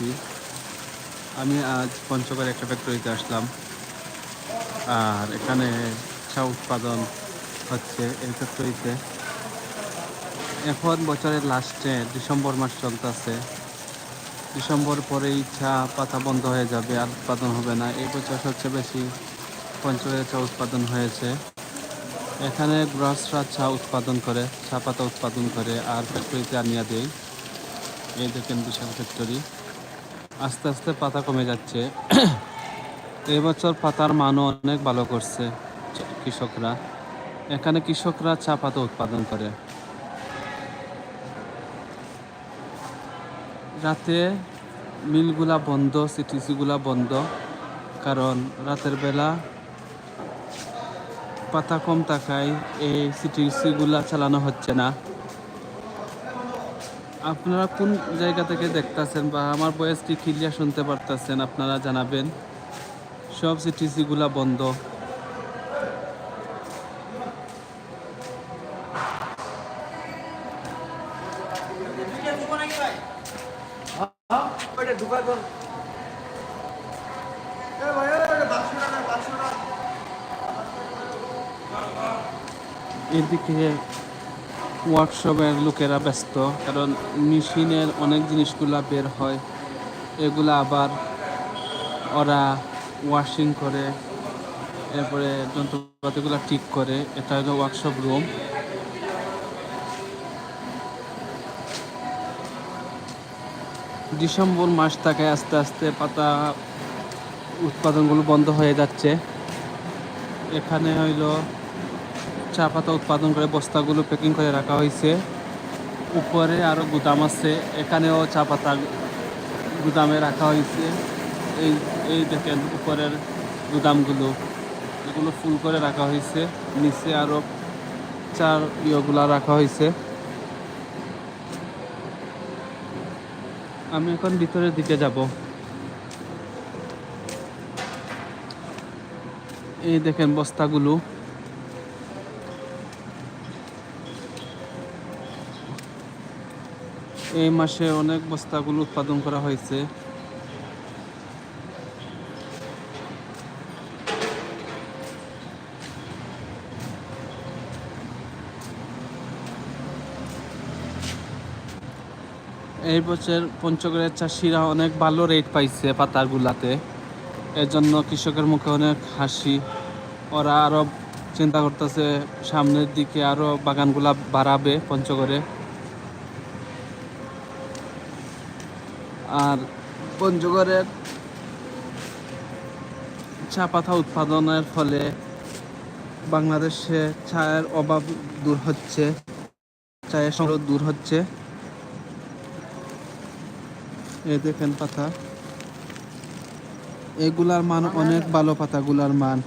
আছি। আমি আজ পঞ্চগড় একটা ফ্যাক্টরিতে আসলাম। আর এখানে চা উৎপাদন হচ্ছে এই ফ্যাক্টরিতে এখন বছরের লাস্টে ডিসেম্বর মাস চলতেছে। ডিসেম্বর পরেই চা পাতা বন্ধ হয়ে যাবে, আর উৎপাদন হবে না। এই বছর সবচেয়ে বেশি পঞ্চগড়ে চা উৎপাদন হয়েছে। এখানে গ্রাসরা চা উৎপাদন করে, চা পাতা উৎপাদন করে, আর ফ্যাক্টরিতে আনিয়ে দেয় এই দেখেন বিশাল ফ্যাক্টরি আস্তে আস্তে পাতা কমে যাচ্ছে। এবছর পাতার মানও অনেক ভালো করছে কৃষকরা। এখানে কৃষকরা চা পাতা উৎপাদন করে। রাতে মিলগুলা বন্ধ, সিটিসিগুলা বন্ধ, কারণ রাতের বেলা পাতা কম থাকায় এই সিটিসিগুলা চালানো হচ্ছে না। আপনারা কোন জায়গা থেকে দেখতাছেন বা আমার বয়স কি ক্লিয়ার শুনতে পারতেছেন আপনারা জানাবেন। সব সিটিসিগুলা বন্ধ। এদিকে ওয়ার্কশপের লোকেরা ব্যস্ত, কারণ মেশিনের অনেক জিনিসগুলা বের হয়। এগুলা আবার ওরা ওয়াশিং করে, এরপরে যন্ত্রপাতিগুলো ঠিক করে। এটা হলো ওয়ার্কশপ রুম ডিসেম্বর মাস থেকে আস্তে আস্তে পাতা উৎপাদনগুলো বন্ধ হয়ে যাচ্ছে। এখানে হইল চা পাতা উৎপাদন করে বস্তাগুলো প্যাকিং করে রাখা হয়েছে। উপরে আরও গুদাম আছে, এখানেও চা পাতা গুদামে রাখা হয়েছে। এই এই দেখেন উপরের গুদামগুলো, এগুলো ফুল করে রাখা হয়েছে। নিচে আরও চার ইয়েগুলা রাখা হয়েছে। আমি এখন ভিতরের দিকে যাব। এই দেখেন বস্তাগুলো। এই মাসে অনেক বস্তাগুলো উৎপাদন করা হয়েছে। এই বছর পঞ্চগড়ের চাষিরা অনেক ভালো রেট পাইছে পাতারগুলাতে এর জন্য কৃষকের মুখে অনেক হাসি। ওরা আরও চিন্তা করতেছে, সামনের দিকে আরও বাগানগুলা বাড়াবে পঞ্চগড়ে। আর পঞ্চগড়ের চা পাতা উৎপাদনের ফলে বাংলাদেশে চায়ের অভাব দূর হচ্ছে, চায়ের সংগ্রহ দূর হচ্ছে। এই দেখেন পাতা। এগুলার মান অনেক ভালো পাতাগুলার মান।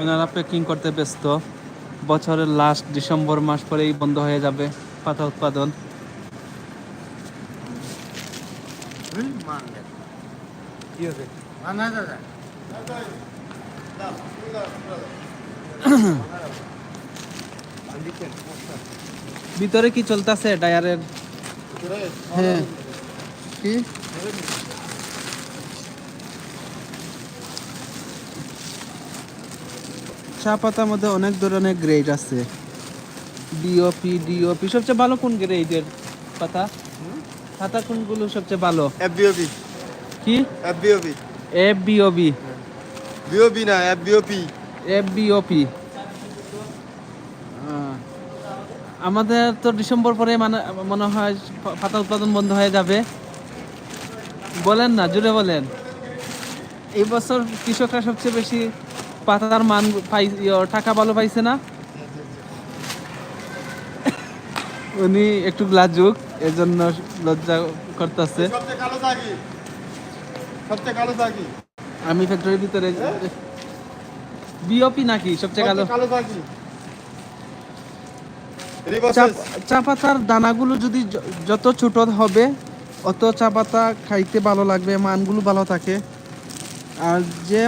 ওনারা প্যাকিং করতে ব্যস্ত। বছরের লাস্ট ডিসেম্বর মাস পরেই বন্ধ হয়ে যাবে পাতা উৎপাদন। ভিতরে কি চলতেছে টায়ারের হ্যাঁ। কি? চা পাতার মধ্যে অনেক ধরনের গ্রেড আছে। ডিওপি ডিওপি সবচেয়ে ভালো কোন গ্রেডের পাতা? পাতা কোনগুলো সবচেয়ে ভালো? এফবিওপি কি? এফবিওপি এফ বিওবি বিওপি না এফবিওপি এফ বিওপি আমাদের তো ডিসেম্বর পরে মানে মনে হয় পাতা উৎপাদন বন্ধ হয়ে যাবে। বলেন না জুড়ে বলেন। এই বছর কৃষকরা সবচেয়ে বেশি পাতার মান পাই ইয়ে, টাকা ভালো পাইছে না? উনি একটু লাজুক এর জন্য লজ্জা করতেছে। আমি ফ্যাক্টরির ভিতরে বিওপি নাকি? সবচেয়ে কালো। চা পাতার দানাগুলো যদি যত ছোট হবে অত চা পাতা খাইতে ভালো লাগবে মানগুলো ভালো থাকে। আর যে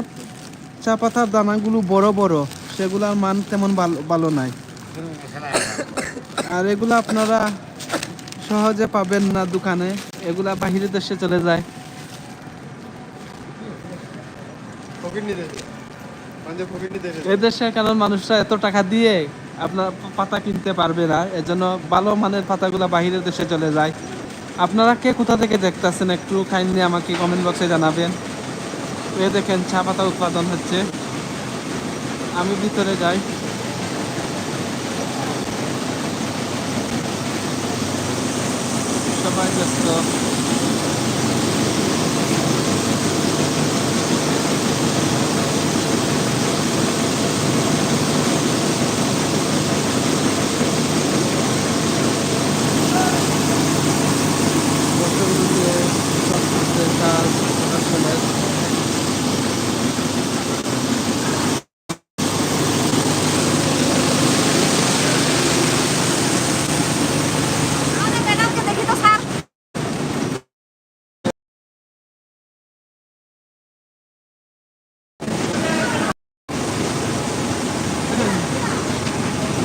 চা পাতার দানাগুলো বড় বড় সেগুলোর মান তেমন ভালো ভালো নাই। আর এগুলো আপনারা সহজে পাবেন না দোকানে। এগুলা বাহিরের দেশে চলে যায়। কারণ মানুষরা এত টাকা দিয়ে আপনার পাতা কিনতে না ভালো মানের দেশে চলে যায়। আপনারা কে কোথা থেকে দেখতেছেন একটু কাইন্ডলি আমাকে কমেন্ট বক্সে জানাবেন। এ দেখেন চা পাতা উৎপাদন হচ্ছে। আমি ভিতরে যাই। সবাই ব্যস্ত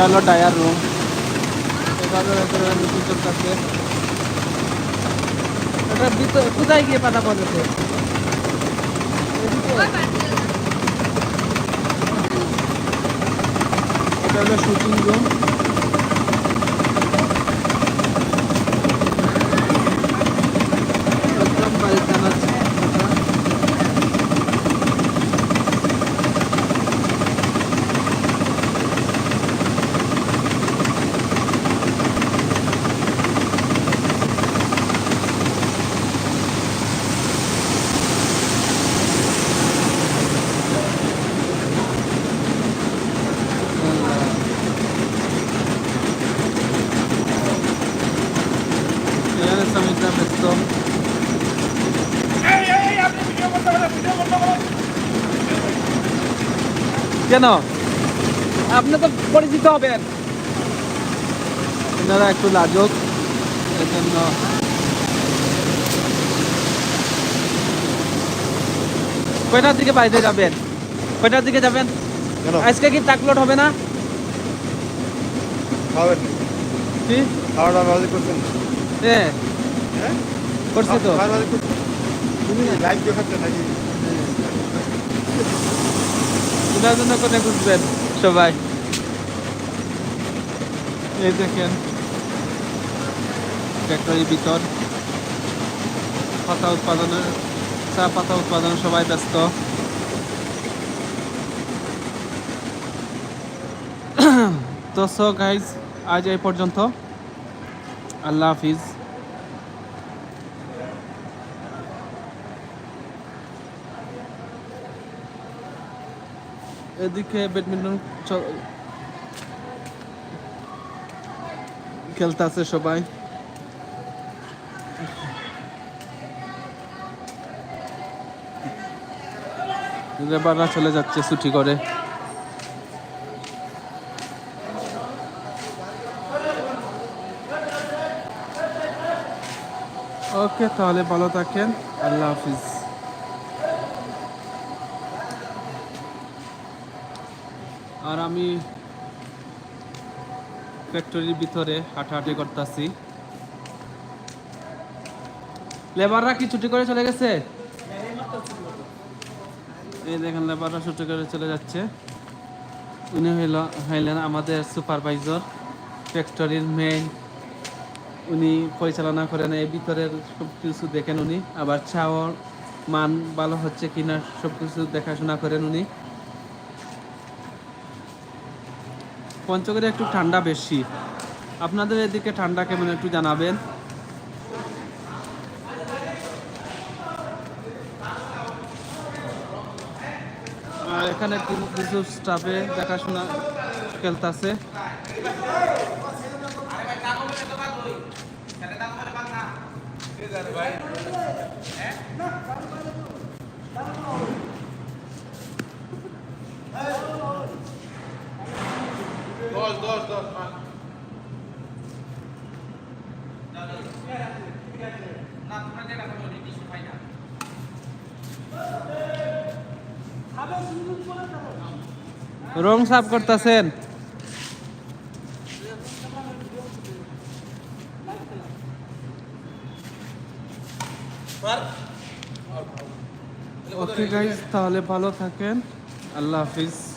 এটা হলো ডায়ার রুম এভাবে ভেতরে মিটিং চলতেছে এটা ভিতরে কোথায় গিয়ে পাতা পাওয়া যাচ্ছে এটা হলো শুটিং রুম একদম বাড়িতে আনার কথা। এখানে শ্রমিকরা ব্যস্ত কেন? আপনি তো পরিচিত হবেন। আপনারা একটু লাজক এর জন্য কয়টার দিকে বাড়িতে যাবেন? কয়টার দিকে যাবেন? আজকে কি টাকলোড হবে না? খাবেন কি? খাওয়াটা বাজে করছেন হ্যাঁ? করছি তো। তুমি লাইভ দেখাচ্ছেন নাকি? এটার জন্য কোথায় খুঁজবেন সবাই। এই দেখেন। ফ্যাক্টরির ভিতর। পাতা উৎপাদনের, চা পাতা উৎপাদন সবাই ব্যস্ত। তো সো গাইজ আজ এই পর্যন্ত। আল্লাহ হাফিজ। এদিকে ব্যাডমিন্টন খেলতেছে সবাই। লেবাররা চলে যাচ্ছে ছুটি করে। ওকে, তাহলে ভালো থাকেন। আল্লাহ হাফিজ। আর আমি ফ্যাক্টরির ভিতরে হাঁটাহাঁটি করতেছি। লেবাররা কি ছুটি করে চলে গেছে? এই দেখেন লেবাররা ছুটি করে চলে যাচ্ছে। উনি হইল, হইলেন আমাদের সুপারভাইজার ফ্যাক্টরির মেইন উনি পরিচালনা করেন, এই ভিতরের সব কিছু দেখেন উনি। আবার চাওয়ার মান ভালো হচ্ছে কিনা সব কিছু দেখাশোনা করেন উনি। পঞ্চগড়ে একটু ঠান্ডা বেশি। আপনাদের এদিকে ঠান্ডা কেমন একটু জানাবেন? এখানে কিছু স্টাফে দেখাশোনা খেলতেছে? ভাই হ্যাঁ? দশ দশ দশ রং সাফ করতেছেন। ওকে গাইজ তাহলে ভালো থাকেন। আল্লাহ হাফিজ।